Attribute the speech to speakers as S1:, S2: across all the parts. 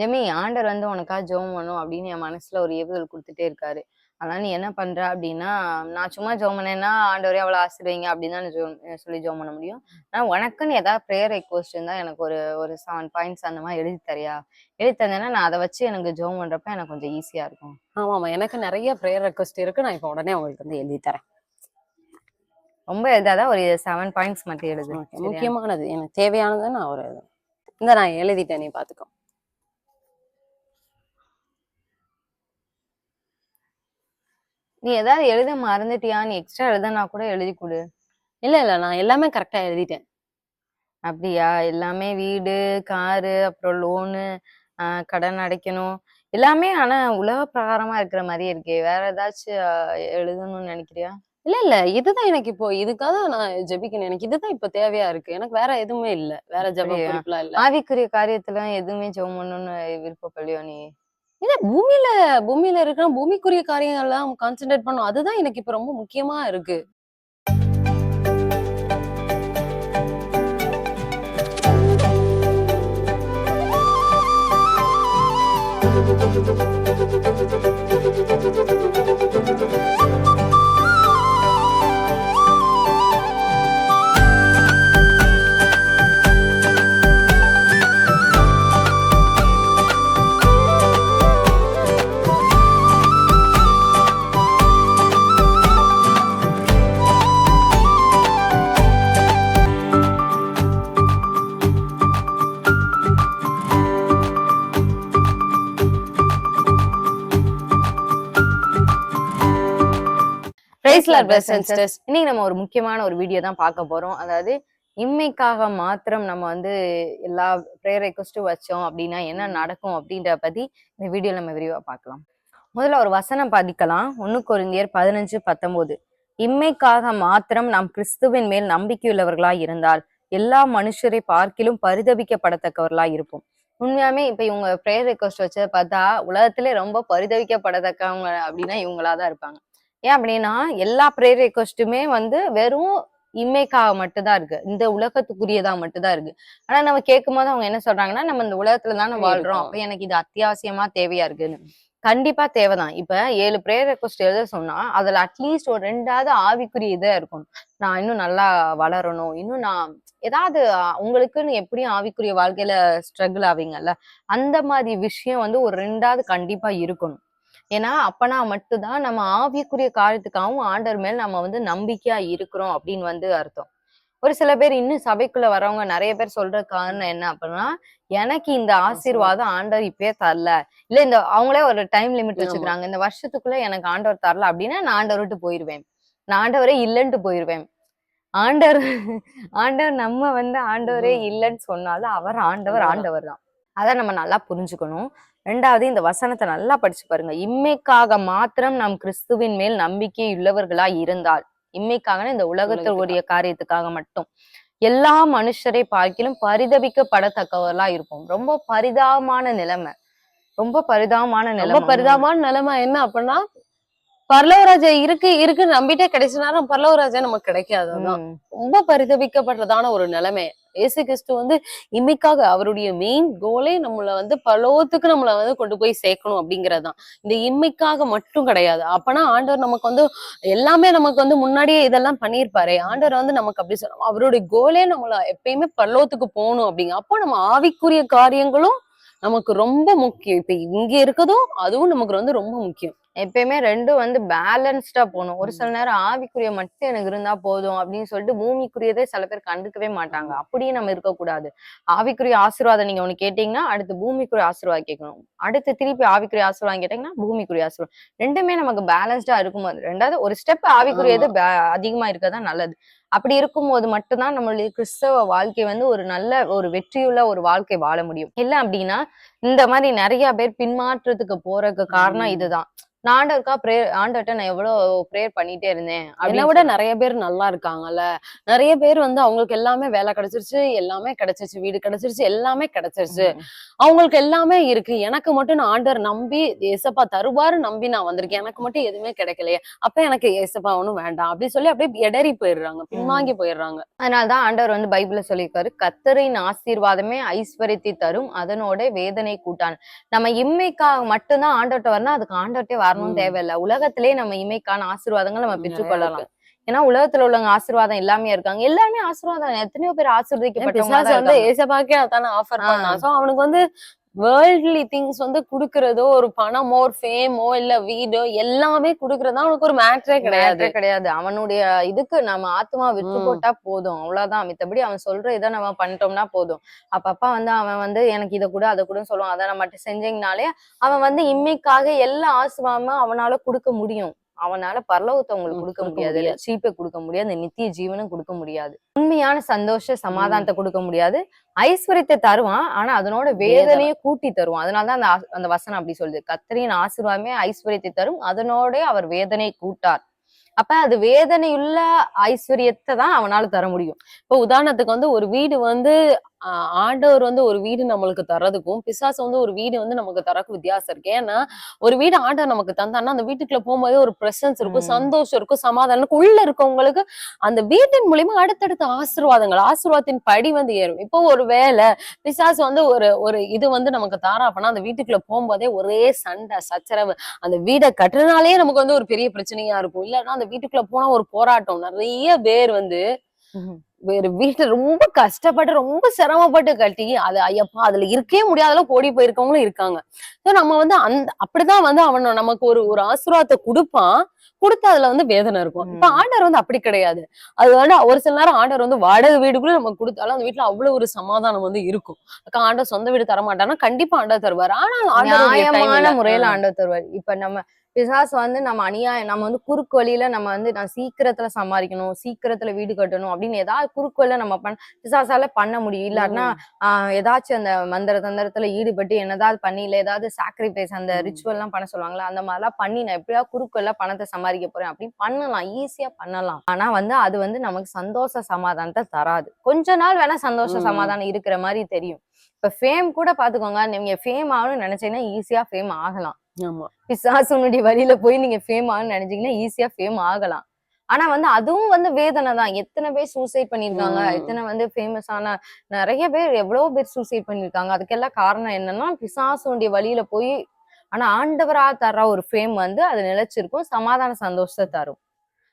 S1: Jamie ஆண்டவர் வந்து உனக்காக ஜெபம் பண்ணும் அப்படின்னு என் மனசுல ஒரு ஏவுதல் கொடுத்துட்டே இருக்காரு. அதனால நீ என்ன பண்ற அப்படின்னா நான் சும்மா ஜெபம் பண்ணேன்னா ஆண்டவரே அவ்வளோ ஆசிர்வீங்க அப்படின்னு தான் சொல்லி ஜெபம் பண்ண முடியும். ஆனா உனக்குன்னு ஏதாவது ப்ரேயர் ரெக்வஸ்ட் இருந்தா எனக்கு ஒரு ஒரு செவன் பாயிண்ட்ஸ் அந்த மாதிரி எழுதி தரியா? எழுதி தந்தேன்னா நான் அதை வச்சு எனக்கு ஜெபம் பண்றப்ப எனக்கு கொஞ்சம் ஈஸியா இருக்கும்.
S2: ஆமாமா எனக்கு நிறைய ப்ரேயர் ரெக்வஸ்ட் இருக்கு. நான் இப்போ உடனே உங்களுக்கு வந்து எழுதி தரேன்.
S1: ரொம்ப எழுதாத ஒரு செவன் பாயிண்ட்ஸ் மட்டும் எழுது?
S2: முக்கியமானது. எனக்கு தேவையானதை நான் ஒரு இந்த நான் எழுதிட்டேன் நீ பாத்துக்கோ.
S1: நீ ஏதாவது எழுத மறந்துட்டியா? நீ எக்ஸ்ட்ரா எழுதுனா கூட எழுதி கொடு.
S2: இல்ல இல்ல நான் எல்லாமே கரெக்டா எழுதிட்டேன்.
S1: அப்படியா? எல்லாமே வீடு காரு அப்புறம் லோனு கடன் அடைக்கணும். எல்லாமே ஆனா உலக பிரகாரமா இருக்கிற மாதிரியே இருக்கே. வேற ஏதாச்சும் எழுதணும்னு நினைக்கிறியா?
S2: இல்ல இல்ல இதுதான் எனக்கு இப்போ இதுக்காக நான் ஜெபிக்கணும் எனக்கு இதுதான் இப்போ தேவையா இருக்கு. எனக்கு வேற எதுவுமே இல்ல. வேற ஜெப
S1: அப்படியா?
S2: குறிப்புலாம் இல்ல.
S1: ஆவிக்குரிய காரியத்துல எதுவுமே ஜெபம் பண்ணணும்னு விருப்பப்படலையோ நீ?
S2: ஏன்னா பூமியில பூமியில இருக்கிற பூமிக்குரிய காரியங்கள்லாம் கான்சென்ட்ரேட் பண்ணும். அதுதான் எனக்கு இப்ப ரொம்ப முக்கியமா இருக்கு.
S1: thank
S2: you
S1: Sisters.
S2: sisters.
S1: இன்னைக்கு நம்ம ஒரு முக்கியமான ஒரு வீடியோ தான் பார்க்க போறோம். அதாவது இம்மைக்காக மாத்திரம் நம்ம வந்து எல்லா ப்ரேயர் ரெக்வஸ்ட்டும் வச்சோம் அப்படின்னா என்ன நடக்கும் அப்படின்ற பத்தி இந்த வீடியோ நம்ம விரிவா பார்க்கலாம். முதல்ல ஒரு வசனம் பதிக்கலாம். ஒன்னு கொரிந்தியர் பதினஞ்சு பத்தொன்பது. இம்மைக்காக மாத்திரம் நாம் கிறிஸ்துவின் மேல் நம்பிக்கையுள்ளவர்களாய் இருந்தால் எல்லா மனுஷரை பார்க்கிலும் பரிதபிக்கப்படத்தக்கவர்களாய் இருப்போம். உண்மையாமே இப்ப இவங்க ப்ரேயர் ரெக்வஸ்ட் வச்சத பார்த்தா உலகத்திலே ரொம்ப பரிதவிக்கப்படத்தக்கவங்க அப்படின்னா இவங்களா தான் இருப்பாங்க. ஏன் அப்படின்னா எல்லா ப்ரேயர் ரெக்வஸ்ட்டுமே வந்து வெறும் இம்மைக்காக மட்டும்தான் இருக்கு. இந்த உலகத்துக்குரியதா மட்டும்தான் இருக்கு. ஆனா நம்ம கேட்கும் போது அவங்க என்ன சொல்றாங்கன்னா நம்ம இந்த உலகத்துல தானே வாழ்றோம். அப்ப எனக்கு இது அத்தியாவசியமா தேவையா இருக்குன்னு. கண்டிப்பா தேவைதான். இப்ப ஏழு ப்ரேயர் ரெக்வஸ்ட் எழுத சொன்னா அதுல அட்லீஸ்ட் ஒரு ரெண்டாவது ஆவிக்குரிய இதா இருக்கணும். நான் இன்னும் நல்லா வளரணும். இன்னும் நான் ஏதாவது உங்களுக்குன்னு எப்படியும் ஆவிக்குரிய வாழ்க்கையில ஸ்ட்ரகிள் ஆவீங்கல்ல அந்த மாதிரி விஷயம் வந்து ஒரு ரெண்டாவது கண்டிப்பா இருக்கணும். ஏன்னா அப்பனா மட்டும்தான் நம்ம ஆவிக்குரிய காரியத்துக்காகவும் ஆண்டவர் மேல் நம்ம வந்து நம்பிக்கையா இருக்கிறோம் அப்படின்னு வந்து அர்த்தம். ஒரு சில பேர் இன்னும் சபைக்குள்ள வரவங்க நிறைய பேர் சொல்ற காரணம் என்ன அப்படின்னா எனக்கு இந்த ஆசீர்வாதம் ஆண்டவர் இப்பயே தரல. இல்ல இந்த அவங்களே ஒரு டைம் லிமிட். வச்சுக்கிறாங்க. இந்த வருஷத்துக்குள்ள எனக்கு ஆண்டவர் தரல அப்படின்னா நான் ஆண்டவர் விட்டு போயிருவேன். நான் ஆண்டவரே இல்லைன்ட்டு போயிருவேன். ஆண்டவர் ஆண்டவர் நம்ம வந்து ஆண்டவரே. இல்லைன்னு சொன்னாலும் அவர் ஆண்டவர். ஆண்டவர் தான் அதை நம்ம நல்லா புரிஞ்சுக்கணும். ரெண்டாவது இந்த வசனத்தை நல்லா படிச்சு பாருங்க. இம்மைக்காக மாத்திரம் நாம் கிறிஸ்துவின் மேல் நம்பிக்கை உள்ளவர்களாய் இருந்தால் இம்மைக்காக இந்த உலகத்துடைய காரியத்துக்காக மட்டும். எல்லா மனுஷரை பார்க்கிலும் பரிதபிக்கப்படத்தக்கவர்களா இருப்போம். ரொம்ப பரிதாபமான நிலைமை. ரொம்ப பரிதாபமான
S2: ரொம்ப
S1: நிலைமை.
S2: பரிதாபமான நிலைமை என்ன அப்படின்னா பரலவராஜா இருக்கு இருக்கு நம்பிட்டே கடைசி நேரம் பரலவராஜா நமக்கு கிடைக்காது அதான்.
S1: ம்.
S2: ரொம்ப பரிதவிக்கப்படுறதான ஒரு நிலைமை. இயேசு கிறிஸ்து வந்து இமைக்காக அவருடைய மெயின் கோலே நம்மளை வந்து பலோத்துக்கு நம்மளை வந்து கொண்டு போய் சேர்க்கணும் அப்படிங்கறதுதான். இந்த இம்மைக்காக மட்டும் கிடையாது. அப்பனா ஆண்டவர் நமக்கு வந்து எல்லாமே நமக்கு வந்து முன்னாடியே இதெல்லாம் பண்ணியிருப்பாரு. ஆண்டவர் வந்து நமக்கு அப்படி சொல்ல அவருடைய கோலே நம்மள எப்பயுமே பல்லோத்துக்கு போகணும் அப்படிங்க அப்போ நம்ம ஆவிக்குரிய காரியங்களும் நமக்கு ரொம்ப முக்கியம். இப்ப இங்க இருக்கதும் அதுவும் நமக்கு வந்து ரொம்ப முக்கியம்.
S1: எப்பயுமே ரெண்டும் வந்து பேலன்ஸ்டா போகணும். ஒரு சில நேரம் ஆவிக்குரிய மட்டும் எனக்கு இருந்தா போதும் அப்படின்னு சொல்லிட்டு பூமிக்குரியதே சில பேர் கண்டுக்கவே மாட்டாங்க. அப்படியே நம்ம இருக்கக்கூடாது. ஆவிக்குரிய ஆசீர்வாதம் நீங்க ஒண்ணு கேட்டீங்கன்னா அடுத்து பூமிக்குரிய ஆசீர்வாதம் கேட்கணும். அடுத்து திருப்பி ஆவிக்குரிய ஆசீர்வாதம் கேட்டீங்கன்னா பூமிக்குரிய ஆசீர்வாதம். ரெண்டுமே நமக்கு பேலன்ஸ்டா இருக்கும்போது ரெண்டாவது ஒரு ஸ்டெப் ஆவிக்குரியது அதிகமா இருக்கதான் நல்லது. அப்படி இருக்கும்போது மட்டும்தான் நம்மளுடைய கிறிஸ்தவ வாழ்க்கை வந்து ஒரு நல்ல ஒரு வெற்றியுள்ள ஒரு வாழ்க்கை வாழ முடியும். இல்ல அப்படின்னா இந்த மாதிரி நிறைய பேர் பின்மாற்றத்துக்கு போறதுக்கு காரணம். இதுதான். நான் ஆண்டவருக்கா ப்ரேயர் ஆண்டவர்ட்ட நான் எவ்வளவு ப்ரேயர் பண்ணிட்டே இருந்தேன்
S2: என்னை
S1: அப்படின்னு
S2: விட நிறைய பேர் நல்லா இருக்காங்கல்ல. நிறைய பேர் வந்து அவங்களுக்கு எல்லாமே வேலை கிடைச்சிருச்சு எல்லாமே கிடைச்சிருச்சு வீடு கிடைச்சிருச்சு எல்லாமே கிடைச்சிருச்சு. அவங்களுக்கு எல்லாமே இருக்கு. எனக்கு மட்டும் நான் ஆண்டவர் நம்பி ஏசப்பா தருவாரு நம்பி நான் வந்திருக்கேன். எனக்கு மட்டும் எதுவுமே கிடைக்கலையே. அப்ப எனக்கு ஏசப்பா ஒண்ணும் வேண்டாம். அப்படி சொல்லி அப்படியே எடறி போயிடுறாங்க பின்வாங்கி போயிடுறாங்க.
S1: அதனாலதான் ஆண்டவர் வந்து பைபிள்ல சொல்லியிருக்காரு கத்தரின் ஆசீர்வாதமே ஐஸ்வர்யத்தை தரும் அதனோட வேதனை கூட்டான். நம்ம இம்மைக்காக மட்டும்தான் ஆண்டவர்ட்ட வரணும் அதுக்கு ஆண்டவர்ட்டே வரணும்
S2: ம்.
S1: தேவையில்ல. உலகத்திலே நம்ம இம்மைக்கான ஆசீர்வாதங்கள் நம்ம பெற்றுக்கொள்ளலாம். ஏன்னா உலகத்துல உள்ளவங்க ஆசீர்வாதம் எல்லாமே இருக்காங்க. எல்லாருமே ஆசீர்வாதம் எத்தனையோ பேர் ஆசீர்வதிக்கப்பட்டவங்க
S2: வந்து ஏசப்பாக்கே அதானே ஆஃபர். பண்ணான் சோ அவனுக்கு வந்து வேர்ல்ட்லி திங்ஸ் வந்து குடுக்கறதோ ஒரு பணமோ ஒரு ஃபேமோ இல்ல வீடோ எல்லாமே குடுக்கறதா அவனுக்கு ஒரு மேட்ரே கிடையாது.
S1: கிடையாது. அவனுடைய இதுக்கு நம்ம ஆத்மா விட்டு. போட்டா போதும். அவ்வளவுதான். மித்தபடி அவன் சொல்ற இதை நம்ம பண்ணிட்டோம்னா போதும். அப்பப்ப வந்து அவன் வந்து எனக்கு இதை கூட அதை கூட சொல்லுவான். அதை நம்ம மட்டும் செஞ்சீங்கனாலே அவன் வந்து இம்மைக்காக எல்லா ஆசுவாம அவனால கொடுக்க முடியும். அவனால பரலோகத்தை உங்களுக்கு கொடுக்க முடியாது. சீப்பை கொடுக்க முடியாது. இந்த நித்திய ஜீவனும் கொடுக்க முடியாது. உண்மையான சந்தோஷ சமாதானத்தை கொடுக்க முடியாது. ஐஸ்வர்யத்தை தருவான். ஆனா அதனோட வேதனையை கூட்டி தருவான். அதனாலதான் அந்த அந்த வசனம் அப்படி சொல்லுது. கத்தரின் ஆசீர்வாதமே ஐஸ்வர்யத்தை தரும். அதனோட அவர் வேதனை கூட்டார். அப்ப அது வேதனையுள்ள ஐஸ்வர்யத்தை தான் அவனால தர முடியும்.
S2: இப்போ உதாரணத்துக்கு வந்து ஒரு வீடு வந்து ஆண்டவர் வந்து ஒரு வீடு நம்மளுக்கு தர்றதுக்கும் பிசாசு வந்து ஒரு வீடு வந்து நமக்கு தரக்கு வித்தியாசம் இருக்கு. ஏன்னா ஒரு வீடு ஆண்டவர் நமக்கு தந்தான்னா அந்த வீட்டுக்குள்ள போகும்போது ஒரு பிரசன்ஸ் இருக்கும். சந்தோஷம் இருக்கும் சமாதானம். உள்ள இருக்கவங்களுக்கு அந்த வீட்டின் மூலியமா அடுத்தடுத்த ஆசீர்வாதங்கள் ஆசீர்வாதத்தின் படி வந்து ஏறும். இப்போ ஒரு வேலை பிசாசு வந்து ஒரு ஒரு இது வந்து நமக்கு தாரா அப்படின்னா அந்த வீட்டுக்குள்ள போகும்போதே ஒரே சண்டை சச்சரவு. அந்த வீடை கட்டுறதுனாலே நமக்கு வந்து ஒரு பெரிய பிரச்சனையா இருக்கும். இல்லைன்னா அந்த வீட்டுக்குள்ள போனா ஒரு போராட்டம். நிறைய பேர் வந்து வேற வீட்டுல ரொம்ப கஷ்டப்பட்டு ரொம்ப சிரமப்பட்டு கட்டி அது ஐயப்பா அதுல இருக்கவே முடியாத அளவுக்கு ஓடி போயிருக்கவங்களும் இருக்காங்க So நம்ம வந்து அந்த அப்படிதான் வந்து அவன் நமக்கு ஒரு ஒரு ஆசீர்வாதத்தை கொடுப்பான் கொடுத்து அதுல வந்து வேதனை இருக்கும் இப்ப
S1: ம்.
S2: ஆண்டவர் வந்து அப்படி கிடையாது அது வந்து ஒரு சில நேரம் ஆண்டவர் வந்து வாடகை வீடுக்குள்ள நமக்கு கொடுத்தாலும் அந்த வீட்டுல அவ்வளவு ஒரு சமாதானம் வந்து இருக்கும் அக்கா ஆண்டவர் சொந்த வீடு தர மாட்டானா கண்டிப்பா ஆண்டவர் தருவார் ஆனால்
S1: நியாயமான
S2: இல்ல.
S1: முறையில
S2: ஆ.
S1: ஆண்டவர் தருவார் இப்ப நம்ம பிசாசு வந்து நம்ம அநியாயம் நம்ம வந்து குறுக்கு வழியில நம்ம வந்து நான் சீக்கிரத்துல சம்பாதிக்கணும் சீக்கிரத்துல வீடு கட்டணும் அப்படின்னு ஏதாவது குறுக்கு வழியில நம்ம பண்ண பிசாசால பண்ண முடியும். இல்லாட்டினா ஏதாச்சும் அந்த மந்திர தந்திரத்துல ஈடுபட்டு என்னதாவது பண்ணி இல்ல ஏதாவது சாக்ரிஃபைஸ் அந்த. ரிச்சுவல் எல்லாம் பண்ண சொல்லுவாங்களா அந்த மாதிரிலாம் பண்ணி நான் எப்படியா குறுக்கல்ல பணத்தை சம்பாதிக்க போறேன் அப்படின்னு பண்ணலாம் ஈஸியா பண்ணலாம். ஆனா வந்து அது வந்து நமக்கு சந்தோஷ சமாதானத்தை தராது. கொஞ்ச நாள் வேணா சந்தோஷ. சமாதானம் இருக்கிற மாதிரி தெரியும். இப்ப ஃபேம் கூட பாத்துக்கோங்க நீங்க ஃபேம் ஆகணும்னு நினைச்சீங்கன்னா ஈஸியா ஃபேம் ஆகலாம். பிசாசுனுடைய வழியில போய் நீங்க ஃபேம் ஆகணும்னு நினைச்சீங்கன்னா ஈஸியா ஃபேம் ஆகலாம். ஆனா வந்து அதுவும் வந்து வேதனை தான். எத்தனை பேர் சூசைட் பண்ணிருக்காங்க. எத்தனை வந்து ஃபேமஸான நிறைய பேர் எவ்வளவு பேர் சூசைட் பண்ணிருக்காங்க அதுக்கெல்லாம் காரணம் என்னன்னா பிசாசுடைய வழியில போய் ஆனா ஆண்டவரா தர்ற ஒரு ஃபேம் வந்து அது நிலைச்சிருக்கும் சமாதான சந்தோஷத்தை தரும்.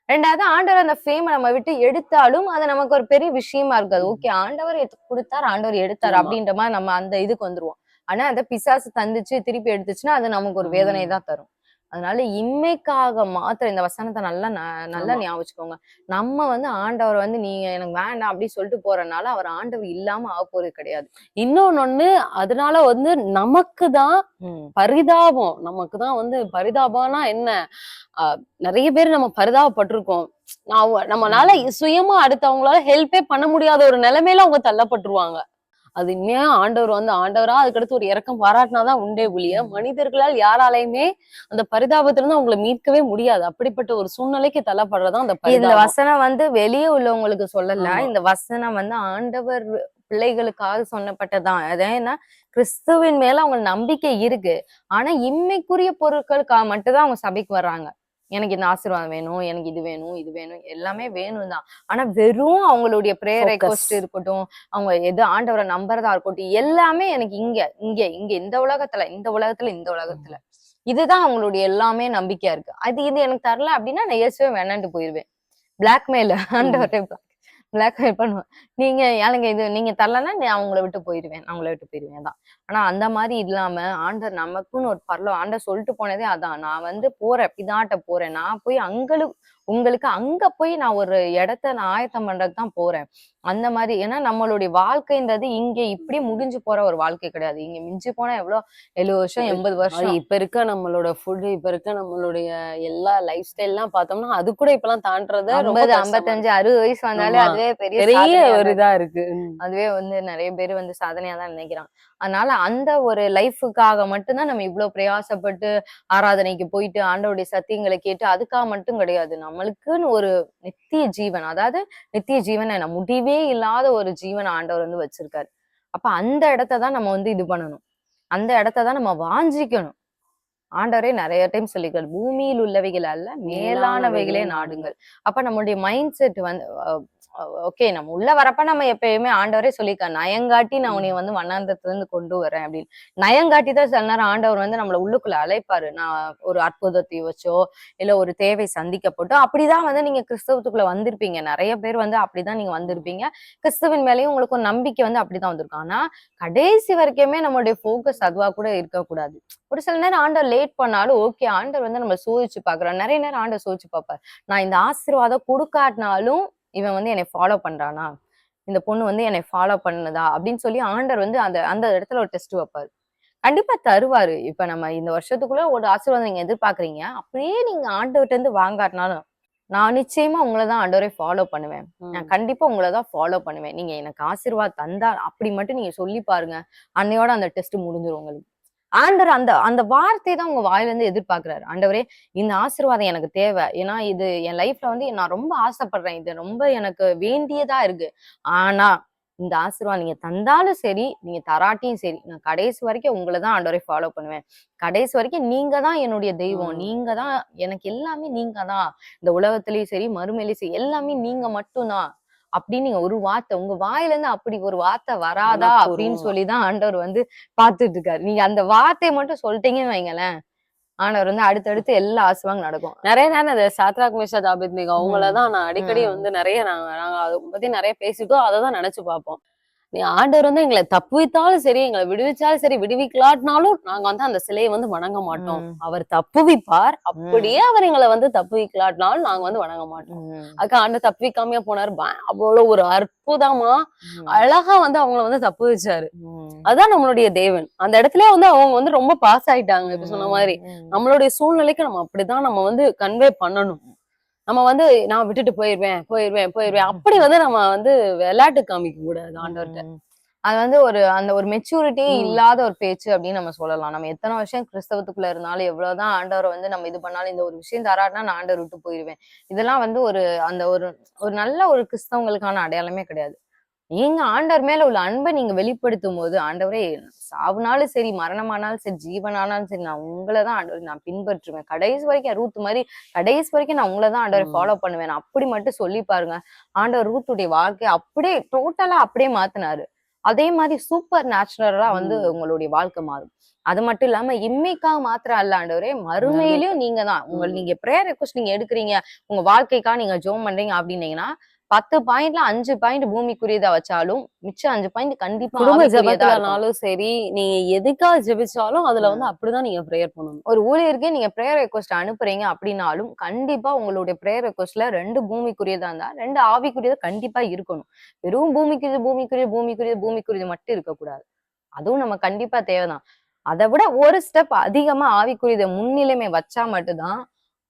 S1: ரெண்டாவது ஆண்டவர் அந்த ஃபேமை நம்ம விட்டு எடுத்தாலும் அது நமக்கு ஒரு பெரிய விஷயமா இருக்காது. ஓகே ஆண்டவர் கொடுத்தார் ஆண்டவர் எடுத்தார். அப்படின்ற மாதிரி நம்ம அந்த இதுக்கு வந்துருவோம். ஆனா அந்த பிசாசு தந்துச்சு திருப்பி எடுத்துச்சுன்னா அது நமக்கு ஒரு வேதனை தான் தரும். அதனால இம்மைக்காக மாத்திரம் இந்த வசனத்தை நல்லா ந- நல்லா. ஞாபகம் நம்ம வந்து ஆண்டவர் வந்து நீங்க எனக்கு வேண்டாம் அப்படி சொல்லிட்டு போறதுனால அவர் ஆண்டவர் இல்லாம ஆக போறது கிடையாது.
S2: இன்னொன்னு அதனால வந்து நமக்கு தான் பரிதாபம். நமக்கு தான் வந்து பரிதாபம்னா என்ன? நிறைய பேர் நம்ம பரிதாபப்பட்டிருக்கோம். நம்மளால சுயமா அடுத்தவங்களால ஹெல்ப்பே பண்ண முடியாத ஒரு நிலைமையில அவங்க தள்ளப்பட்டுருவாங்க. அது உண்மையா ஆண்டவர் வந்து ஆண்டவரா அதுக்கடுத்து ஒரு இறக்கம் பாராட்டினாதான் உண்டே ஒழிய மனிதர்களால் யாராலையுமே அந்த பரிதாபத்துல இருந்து அவங்களை மீட்கவே முடியாது. அப்படிப்பட்ட ஒரு சூழ்நிலைக்கு தள்ளப்படுறதா அந்த
S1: இந்த வசனம் வந்து வெளியே உள்ளவங்களுக்கு சொல்லல. இந்த வசனம் வந்து ஆண்டவர் பிள்ளைகளுக்காக சொன்னப்பட்டதான் அದೇன்னா கிறிஸ்துவின் மேல அவங்க நம்பிக்கை இருக்கு. ஆனா இம்மைக்குரிய பொருட்களுக்காக மட்டும்தான் அவங்க சபைக்கு வர்றாங்க. எனக்கு இந்த ஆசீர்வாதம் வேணும் எனக்கு இது வேணும் இது வேணும் எல்லாமே வேணும் தான் ஆனா வெறும் அவங்களுடைய பிரேயர். ரெக்வஸ்ட் இருக்கட்டும் அவங்க எது ஆண்டவரை நம்புறதா இருக்கட்டும் எல்லாமே எனக்கு இங்க இங்க இங்க இந்த உலகத்துல இந்த உலகத்துல இந்த உலகத்துல. இதுதான் அவங்களுடைய எல்லாமே நம்பிக்கையா இருக்கு. அது இது எனக்கு தரல அப்படின்னா நான் இயேசுவே வேணான்ட்டு போயிருவேன். பிளாக்மெயில் ஆண்டவர்கிட்ட பிளாக்மெயில் பண்ணுவேன். நீங்க ஏழுங்க இது? நீங்க தரலன்னா அவங்கள விட்டு போயிருவேன். அவங்கள விட்டு போயிருவேன் தான் ஆனா அந்த மாதிரி இல்லாம ஆண்டர் நமக்குன்னு ஒரு பரலோ ஆண்டர் சொல்லிட்டு போனதே அதான். நான் வந்து போறேன் பிதாட்ட போறேன். நான் போய் அங்களுக்கு உங்களுக்கு அங்க போய் நான் ஒரு இடத்த நான் ஆயத்தம் பண்றதுக்கு தான் போறேன். அந்த மாதிரி ஏன்னா நம்மளுடைய வாழ்க்கைன்றது இங்க இப்படி முடிஞ்சு போற ஒரு வாழ்க்கை கிடையாது. இங்க மிஞ்சி போனா எவ்வளவு எழுபது வருஷம் எண்பது வருஷம்.
S2: இப்ப இருக்க நம்மளோட ஃபுட் இப்ப இருக்க நம்மளுடைய எல்லா லைஃப் ஸ்டைல் எல்லாம் பார்த்தோம்னா அது கூட இப்பெல்லாம் தாண்டறது ரொம்ப
S1: ஐம்பது ஐம்பத்தஞ்சு அறுபது வயசு வந்தாலே. அதுவே பெரிய.
S2: பெரிய ஒரு இதா இருக்கு.
S1: அதுவே வந்து நிறைய பேர் வந்து சாதனையா தான் நினைக்கிறாங்க. அதனால அந்த ஒரு லைஃபுக்காக மட்டும்தான் நம்ம இவ்வளவு பிரயாசப்பட்டு ஆராதனைக்கு போயிட்டு ஆண்டவருடைய சத்தியங்களை கேட்டு அதுக்காக மட்டும் கிடையாது. நம்மளுக்குன்னு ஒரு நித்திய ஜீவன் அதாவது நித்திய ஜீவன் என்ன முடிவே இல்லாத ஒரு ஜீவன் ஆண்டவர் வந்து வச்சிருக்காரு. அப்ப அந்த இடத்த தான் நம்ம வந்து இது பண்ணணும். அந்த இடத்த தான் நம்ம வாஞ்சிக்கணும். ஆண்டவரே நிறைய டைம் சொல்லிக்கிறார் பூமியில் உள்ளவைகள் அல்ல மேலானவைகளே நாடுங்கள். அப்ப நம்மளுடைய மைண்ட் செட் வந்து ஓகே நம்ம உள்ள வரப்ப நம்ம எப்பயுமே ஆண்டவரே சொல்லியிருக்காரு நயங்காட்டி நான் உன்னை வந்து வண்ணாந்தத்துல இருந்து கொண்டு வரேன் அப்படின்னு. நயங்காட்டி தான் சில நேரம் ஆண்டவர் வந்து நம்மள உள்ளுக்குள்ள அழைப்பாரு. நான் ஒரு அற்புதத்தை வச்சோ இல்ல ஒரு தேவை சந்திக்கப்பட்டோ அப்படிதான் வந்து நீங்க கிறிஸ்தவத்துக்குள்ள வந்திருப்பீங்க. நிறைய பேர் வந்து அப்படிதான் நீங்க வந்திருப்பீங்க. கிறிஸ்துவின் மேலேயும் உங்களுக்கு ஒரு நம்பிக்கை வந்து அப்படிதான் வந்திருக்கும். ஆனா கடைசி வரைக்குமே நம்மளுடைய ஃபோக்கஸ் அதுவா கூட இருக்கக்கூடாது. ஒரு சில நேரம் ஆண்டவர் லேட் பண்ணாலும் ஓகே ஆண்டவர் வந்து நம்ம சோதிச்சு பாக்குறோம் நிறைய நேரம் ஆண்டவர் சோதிச்சு பார்ப்பார். நான் இந்த ஆசீர்வாதம் கொடுக்காட்டினாலும் இவன் வந்து என்னை ஃபாலோ பண்றானா? இந்த பொண்ணு வந்து என்னை ஃபாலோ பண்ணுதா? அப்படின்னு சொல்லி ஆண்டவர் வந்து அந்த அந்த இடத்துல ஒரு டெஸ்ட் வைப்பாரு. கண்டிப்பா தருவாரு. இப்ப நம்ம இந்த வருஷத்துக்குள்ள ஒரு ஆசீர்வாதம் நீங்க எதிர்பார்க்கறீங்க. அப்படியே நீங்க ஆண்டவர்கிட்ட இருந்து வாங்காட்டினாலும் நான் நிச்சயமா உங்களை தான் ஆண்டவரை ஃபாலோ பண்ணுவேன். நான் கண்டிப்பா உங்களை தான் ஃபாலோ பண்ணுவேன். நீங்க எனக்கு ஆசீர்வாத் தந்தா அப்படி மட்டும் நீங்க சொல்லி பாருங்க. அன்னையோட அந்த டெஸ்ட் முடிஞ்சிரும் உங்களுக்கு. ஆண்டவர் அந்த அந்த வார்த்தையை தான் உங்க வாயில இருந்து எதிர்பார்க்கிறாரு. ஆண்டவரே இந்த ஆசீர்வாதம் எனக்கு தேவை. ஏன்னா இது என் லைஃப்ல வந்து நான் ரொம்ப ஆசைப்படுறேன். இது ரொம்ப எனக்கு வேண்டியதா இருக்கு. ஆனா இந்த ஆசீர்வாதம் நீங்க தந்தாலும் சரி நீங்க தராட்டியும் சரி நான் கடைசி வரைக்கும் உங்களை தான் ஆண்டவரை ஃபாலோ பண்ணுவேன். கடைசி வரைக்கும் நீங்க தான் என்னுடைய தெய்வம். நீங்க தான் எனக்கு எல்லாமே நீங்க தான் இந்த உலகத்திலயும் சரி மறுமையிலயும் சரி எல்லாமே நீங்க மட்டும்தான். அப்படின்னு நீங்க ஒரு வார்த்தை உங்க வாயில இருந்து அப்படி ஒரு வார்த்தை வராதா. அப்படின்னு சொல்லிதான் ஆண்டவர் வந்து பாத்துட்டு இருக்காரு நீங்க அந்த வார்த்தையை மட்டும் சொல்லிட்டீங்கன்னு வைங்களேன் ஆண்டவர் வந்து அடுத்தடுத்து எல்லா ஆசீர்வாதம் நடக்கும்
S2: நிறைய நேரம் இந்த சாத்ராக் மிஷா ஆபித்மிகா அவங்களதான் நான் அடிக்கடி. வந்து நிறைய நாங்க நாங்க அதை பத்தி நிறைய பேசிட்டோம் அதை தான் நினைச்சு பார்ப்போம் நீ ஆண்டவர் வந்து எங்களை தப்புவித்தாலும் சரி எங்களை விடுவிச்சாலும் சரி விடுவிக்கலாட்டினாலும் நாங்க வந்து அந்த சிலையை வந்து வணங்க மாட்டோம். அவர் தப்புவிப்பார். அப்படியே அவர் எங்களை வந்து தப்புவிக்கலாட்டினாலும் நாங்க வந்து வணங்க மாட்டோம்.
S1: ம்,
S2: அதுக்கு ஆண்டு தப்புவிக்காமையா போனார். ப- அவ்வளவு ஒரு அற்புதமா அழகா வந்து அவங்கள வந்து தப்பு வச்சாரு
S1: ம்.
S2: அதான் நம்மளுடைய தேவன். அந்த இடத்துல வந்து அவங்க வந்து ரொம்ப பாஸ் ஆயிட்டாங்க. இப்ப சொன்ன மாதிரி நம்மளுடைய சூழ்நிலைக்கு நம்ம அப்படிதான் நம்ம வந்து கன்வே பண்ணணும். நம்ம வந்து நான் விட்டுட்டு போயிருவேன் போயிருவேன் போயிருவேன். அப்படி வந்து நம்ம வந்து விளையாட்டு காமிக்க கூடாது ஆண்டவர்கிட்ட.
S1: அது வந்து ஒரு அந்த ஒரு மெச்சூரிட்டியே
S2: ம்.
S1: இல்லாத ஒரு பேச்சு அப்படின்னு நம்ம சொல்லலாம். நம்ம எத்தனை வருஷம் கிறிஸ்தவத்துக்குள்ள இருந்தாலும் எவ்வளவுதான் ஆண்டவரை வந்து நம்ம இது பண்ணாலும் இந்த ஒரு விஷயம் தராட்டினா நான் ஆண்டவர் விட்டு போயிருவேன். இதெல்லாம் வந்து ஒரு அந்த ஒரு ஒரு நல்ல ஒரு கிறிஸ்தவங்களுக்கான அடையாளமே கிடையாது. நீங்க ஆண்டவர் மேல உள்ள அன்பை நீங்க வெளிப்படுத்தும் போது ஆண்டவரே சாவுனாலும் சரி மரணமானாலும் சரி ஜீவனானாலும் சரி நான் உங்களை தான் ஆண்டவர் நான் பின்பற்றுவேன். கடைசி வரைக்கும் ரூத் மாதிரி கடைசி வரைக்கும் நான் உங்களை தான் ஆண்டவரை. ஃபாலோ பண்ணுவேன். அப்படி மட்டும் சொல்லி பாருங்க. ஆண்டவர் ரூத்துடைய வாழ்க்கையை அப்படியே டோட்டலா அப்படியே மாத்தினாரு. அதே மாதிரி சூப்பர் நேச்சுரலா வந்து. உங்களுடைய வாழ்க்கை மாறும். அது மட்டும் இல்லாம இம்மைக்காக மாத்திரம் அல்ல ஆண்டவரே மறுமையிலயும் நீங்க தான். உங்க
S2: ம்.
S1: நீங்க ப்ரேயர் ரெக்வஸ்ட் நீங்க எடுக்கிறீங்க. உங்க வாழ்க்கைக்காக நீங்க ஜோம் பண்றீங்க அப்படின்னீங்கன்னா பத்து பாயிண்ட்ல அஞ்சு பாயிண்ட் பூமிக்குரியதா வச்சாலும் மிச்சம் அஞ்சு பாயிண்ட் கண்டிப்பா
S2: குடும்ப. ஜபத்துலனாலும் சரி நீங்க எதுக்காக ஜெபிச்சாலும் அதுல வந்து அப்படிதான் நீங்க ப்ரேயர் பண்ணணும்.
S1: ஒரு ஊழியருக்கு நீங்க ப்ரேயர் ரெக்வஸ்ட் அனுப்புறீங்க அப்படின்னாலும் கண்டிப்பா உங்களுடைய ப்ரேயர் ரெக்வஸ்ட்ல ரெண்டு பூமிக்குரியதா இருந்தா ரெண்டு ஆவிக்குரியதா கண்டிப்பா இருக்கணும். வெறும் பூமிக்குரிய பூமிக்குரிய பூமிக்குரிய பூமிக்குரியது மட்டும் இருக்கக்கூடாது. அதுவும் நம்ம கண்டிப்பா தேவைதான். அதை விட ஒரு ஸ்டெப் அதிகமா ஆவிக்குரியதை முன்னிலைமை வச்சா மட்டும்தான்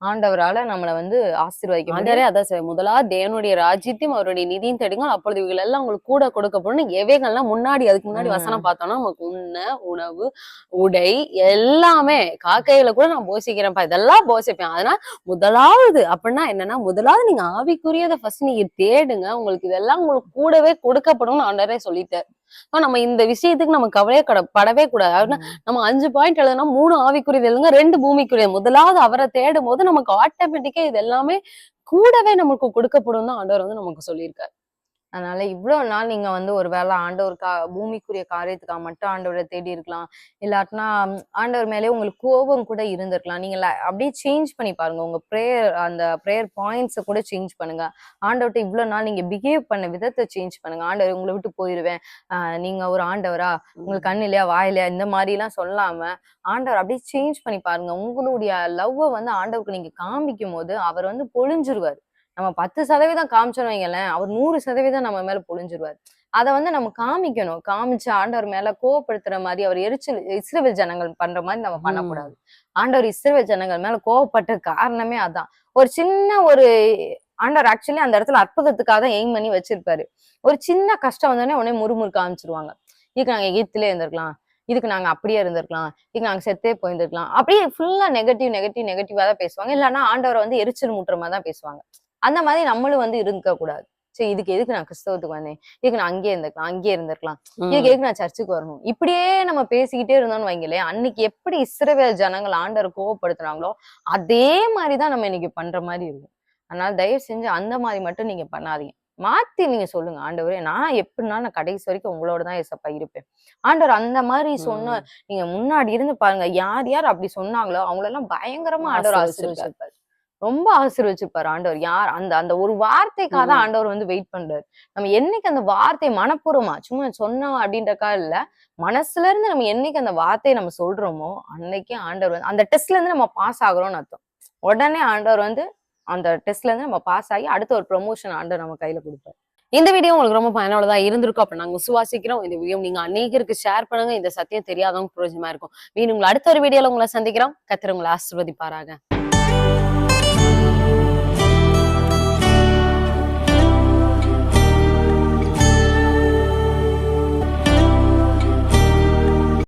S1: ஆண்டவரால நம்மள வந்து ஆசீர்வதிக்க
S2: ஆண்டரே அதான் சார். முதலாவது தேவனுடைய ராஜ்யத்தையும் அவருடைய நிதியும் தேடுங்கள் அப்பொழுது இவைகள் எல்லாம் உங்களுக்கு கூட கொடுக்கப்படும். எவைகள்லாம் முன்னாடி அதுக்கு முன்னாடி. வசனம் பார்த்தோம்னா நமக்கு உண்ண உணவு உடை எல்லாமே காக்கையில கூட நான் போசிக்கிறேன்ப்பா இதெல்லாம் போசிப்பேன் அதனால முதலாவது அப்படின்னா என்னன்னா முதலாவது நீங்க ஆவிக்குரியதை ஃபர்ஸ்ட் நீங்க தேடுங்க. உங்களுக்கு இதெல்லாம் உங்களுக்கு கூடவே கொடுக்கப்படும்னு ஆண்டரே சொல்லிட்டார் So, நம்ம இந்த விஷயத்துக்கு நம்ம கவலையே கட படவே கூடாது. நம்ம அஞ்சு பாயிண்ட் எழுதுனா மூணு ஆவிக்குரியது எழுதுங்க ரெண்டு பூமிக்குரிய முதலாவது அவரை தேடும் போது நமக்கு ஆட்டோமேட்டிக்கா இது எல்லாமே கூடவே நமக்கு கொடுக்கப்படும் தான் ஆண்டவர் வந்து நமக்கு சொல்லியிருக்காரு.
S1: அதனால இவ்வளவு நாள் நீங்க வந்து ஒரு வேளை ஆண்டவருக்கா பூமிக்குரிய காரியத்துக்காக மட்டும் ஆண்டவரை தேடி இருக்கலாம். இல்லாட்டினா ஆண்டவர் மேலே உங்களுக்கு கோபம் கூட இருந்திருக்கலாம். நீங்க அப்படியே சேஞ்ச் பண்ணி பாருங்க. உங்க ப்ரேயர் அந்த ப்ரேயர் பாயிண்ட்ஸை கூட சேஞ்ச் பண்ணுங்க. ஆண்டவர்கிட்ட இவ்வளவு நாள் நீங்க பிஹேவ் பண்ண விதத்தை சேஞ்ச் பண்ணுங்க. ஆண்டவர் உங்களை விட்டு போயிருவேன். நீங்க ஒரு ஆண்டவரா? உங்களுக்கு கண்ணு இல்லையா வாய் இல்லையா இந்த மாதிரி எல்லாம் சொல்லாம ஆண்டவர் அப்படியே சேஞ்ச் பண்ணி பாருங்க. உங்களுடைய லவ்வை வந்து ஆண்டவருக்கு நீங்க காமிக்கும் போது அவர் வந்து பொழிஞ்சிருவார். நம்ம பத்து சதவீதம் காமிச்சோன்னு வைங்களேன் அவர் நூறு சதவீதம் நம்ம மேல பொழிஞ்சிருவார். அதை வந்து நம்ம காமிக்கணும். காமிச்சு ஆண்டவர் மேல கோவப்படுத்துற மாதிரி அவர் எரிச்சல் இஸ்ரவேல் ஜனங்கள் பண்ற மாதிரி நம்ம பண்ணக்கூடாது. ஆண்டவர் இஸ்ரவேல் ஜனங்கள் மேல கோவப்பட்ட காரணமே அதான். ஒரு சின்ன ஒரு ஆண்டவர் ஆக்சுவலி அந்த இடத்துல அற்புதத்துக்காக தான் எய்ம் பண்ணி வச்சிருப்பாரு. ஒரு சின்ன கஷ்டம் வந்தோடனே உடனே முறுமுறு காமிச்சிருவாங்க. இதுக்கு நாங்க எகிப்திலே இருந்திருக்கலாம். இதுக்கு நாங்க அப்படியே இருந்திருக்கலாம். இதுக்கு நாங்க செத்தே போயிருந்திருக்கலாம். அப்படியே ஃபுல்லா நெகட்டிவ் நெகட்டிவ் நெகட்டிவா தான் பேசுவாங்க. இல்லைன்னா ஆண்டவரை வந்து எரிச்சல் மூட்டுற மாதிரி தான் பேசுவாங்க. அந்த மாதிரி நம்மளும் வந்து இருக்க கூடாது. சரி இதுக்கு எதுக்கு நான் கிறிஸ்தவத்துக்கு வந்தேன்? இதுக்கு நான் அங்கேயே இருந்திருக்கலாம் அங்கேயே இருந்திருக்கலாம். இதுக்கு எதுக்கு நான் சர்ச்சுக்கு வரணும்? இப்படியே நம்ம பேசிக்கிட்டே இருந்தோம்னு வைங்களேன் அன்னைக்கு எப்படி இஸ்ரவேல் ஜனங்கள் ஆண்டவர் கோவப்படுத்துனாங்களோ அதே மாதிரிதான் நம்ம இன்னைக்கு பண்ற மாதிரி இருக்கும். அதனால தயவு செஞ்சு அந்த மாதிரி மட்டும் நீங்க பண்ணாதீங்க. மாத்தி நீங்க சொல்லுங்க ஆண்டவரே நான் எப்படின்னா நான் கடைசி வரைக்கும் உங்களோட தான் ஏசப்பா இருப்பேன். ஆண்டவர் அந்த மாதிரி சொன்ன நீங்க முன்னாடி இருந்து பாருங்க யார் யார் அப்படி சொன்னாங்களோ அவங்களெல்லாம் பயங்கரமா ஆண்டவர்
S2: ஆசீர்வதிச்சிருக்காரு.
S1: ரொம்ப ஆசீர்வச்சிருப்பாரு ஆண்டவர். யார்? அந்த அந்த ஒரு வார்த்தைக்காக தான். ஆண்டவர் வந்து வெயிட் பண்றாரு. நம்ம என்னைக்கு அந்த வார்த்தை மனப்பூர்வமா சும்மா சொன்னோம் அப்படின்றக்கா இல்ல மனசுல இருந்து நம்ம என்னைக்கு அந்த வார்த்தையை நம்ம சொல்றோமோ அன்னைக்கே ஆண்டவர் வந்து அந்த டெஸ்ட்ல இருந்து நம்ம பாஸ் ஆகுறோம்னு அர்த்தம். உடனே ஆண்டவர் வந்து அந்த டெஸ்ட்ல இருந்து நம்ம பாஸ் ஆகி அடுத்த ஒரு ப்ரொமோஷன் ஆண்டவர் நம்ம கையில கொடுப்பாரு.
S2: இந்த வீடியோ உங்களுக்கு ரொம்ப பயனுள்ளதா இருந்திருக்கும். அப்ப நாங்க விசுவாசிக்கிறோம் இந்த வீடியோ நீங்க அநேகருக்கு ஷேர் பண்ணுங்க. இந்த சத்தியம் தெரியாதவங்க பிரயோஜனமா இருக்கும். மீன் உங்களை அடுத்த ஒரு வீடியோல உங்களை சந்திக்கிறோம். கத்திர உங்களை ஆசிர்வதிப்பாராக.